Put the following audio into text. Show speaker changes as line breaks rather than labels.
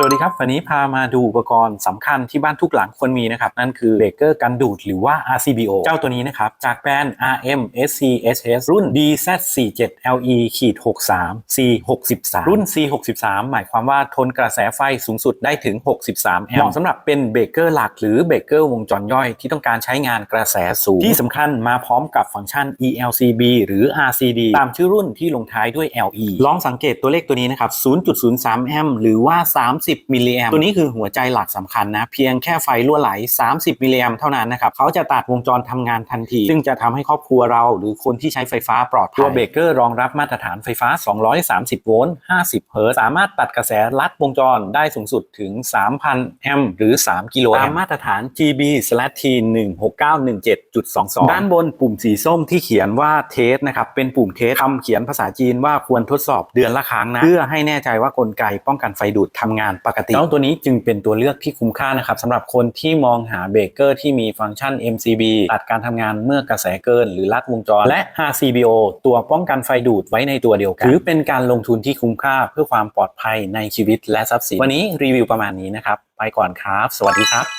สวัสดีครับ วันนี้พามาดูอุปกรณ์สำคัญที่บ้านทุกหลังควรมีนะครับ นั่นคือเบรกเกอร์กันดูดหรือว่า RCBO เจ้าตัวนี้นะครับ จากแบรนด์ RM SCHS รุ่น DZ47LE ขีด63 C63 รุ่น C63 หมายความว่าทนกระแสไฟสูงสุดได้ถึง 63 แอมป์เหมาะสำหรับเป็นเบรกเกอร์หลักหรือเบรกเกอร์วงจรย่อยที่ต้องการใช้งานกระแสสูง ที่สำคัญมาพร้อมกับฟังก์ชัน ELCB หรือ RCD ตามชื่อรุ่นที่ลงท้ายด้วย LE ลองสังเกตตัวเลขตัวนี้นะครับ0.03 แอมป์หรือว่า 3 30 มิลลิแอมป์ตัวนี้คือหัวใจหลักสำคัญนะ เพียงแค่ไฟรั่วไหล 30 มิลลิแอมป์เท่านั้นนะครับเขาจะตัดวงจรทำงานทันที ซึ่งจะทำให้ครอบครัวเรา หรือคนที่ใช้ไฟฟ้าปลอดภัยตัวเบรกเกอร์รองรับมาตรฐานไฟฟ้า 230 โวลต์ 50 เฮิรตซ์สามารถตัดกระแสลัดวงจรได้สูงสุดถึง 3,000 แอมป์หรือ 3 กิโลแอมป์ตามมาตรฐาน GB/T 16917.22 ด้านบนปุ่มสีส้มที่เขียนว่าเทสนะครับเป็นปุ่มเทสคำเขียนภาษาจีนว่าควรทดสอบเดือนละครั้งนะ เพื่อให้แน่ใจว่ากลไกป้องกันไฟดูดทำงานปกติแล้วตัวนี้จึงเป็นตัวเลือกที่คุ้มค่านะครับสำหรับคนที่มองหาเบรกเกอร์ที่มีฟังก์ชัน MCB ตัดการทำงานเมื่อกระแสเกิน หรือลัดวงจร และ RCBO ตัวป้องกันไฟดูดไว้ในตัวเดียวกัน ถือเป็นการลงทุนที่คุ้มค่าเพื่อความปลอดภัยในชีวิตและทรัพย์สิน วันนี้รีวิวประมาณนี้นะครับ ไปก่อนครับ สวัสดีครับ